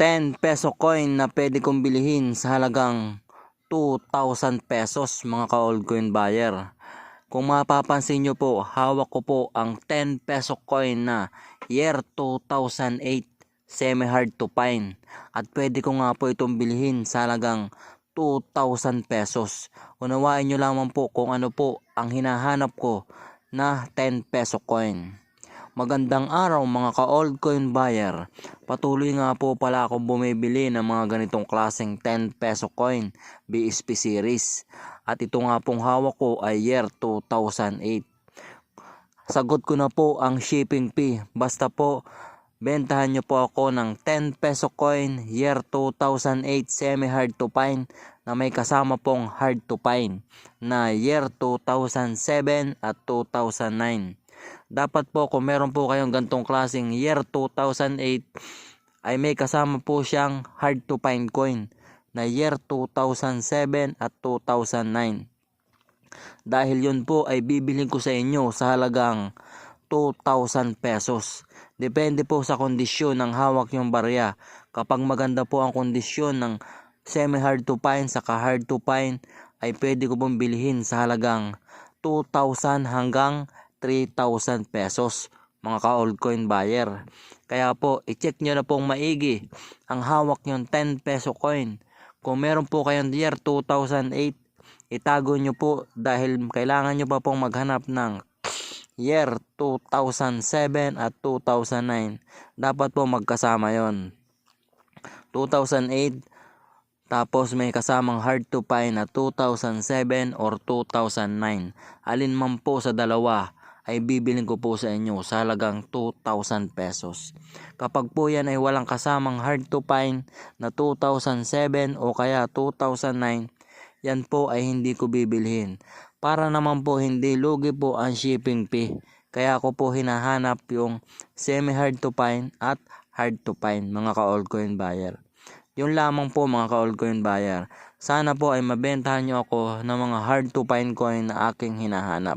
10 peso coin na pwede kong bilihin sa halagang 2,000 pesos mga ka-old coin buyer. Kung mapapansin nyo po, hawak ko po ang 10 peso coin na year 2008 semi-hard to find. At pwede ko nga po itong bilhin sa halagang 2,000 pesos. Unawain nyo lamang po kung ano po ang hinahanap ko na 10 peso coin. Magandang araw mga ka-old coin buyer. Patuloy nga po pala akong bumibili ng mga ganitong klaseng 10 peso coin BSP series. At ito nga pong hawak ko ay year 2008. Sagot ko na po ang shipping fee. Basta po bentahan nyo po ako ng 10 peso coin year 2008 semi hard to find na may kasama pong hard to find na year 2007 at 2009. Dapat po kung meron po kayong gantong klaseng year 2008 ay may kasama po siyang hard to find coin na year 2007 at 2009. Dahil yun po ay bibilhin ko sa inyo sa halagang 2,000 pesos. Depende po sa kondisyon ng hawak yung barya. Kapag maganda po ang kondisyon ng semi-hard to find saka hard to find ay pwede ko pong bilhin sa halagang 2,000 hanggang 3,000 pesos mga ka-old coin buyer. Kaya po, i-check nyo na pong maigi ang hawak yung 10 peso coin. Kung meron po kayong year 2008, itago nyo po dahil kailangan nyo pa pong maghanap ng year 2007 at 2009. Dapat po magkasama yon 2008 tapos may kasamang hard to find na 2007 or 2009. Alin man po sa dalawa ay bibiling ko po sa inyo sa halagang 2,000 pesos. Kapag po yan ay walang kasamang hard to find na 2007 o kaya 2009, yan po ay hindi ko bibilhin. Para naman po hindi lugi po ang shipping fee. Kaya ako po hinahanap yung semi-hard to find at hard to find mga ka-old coin buyer. Yun lamang po mga ka-old coin buyer. Sana po ay mabentahan nyo ako ng mga hard to find coin na aking hinahanap.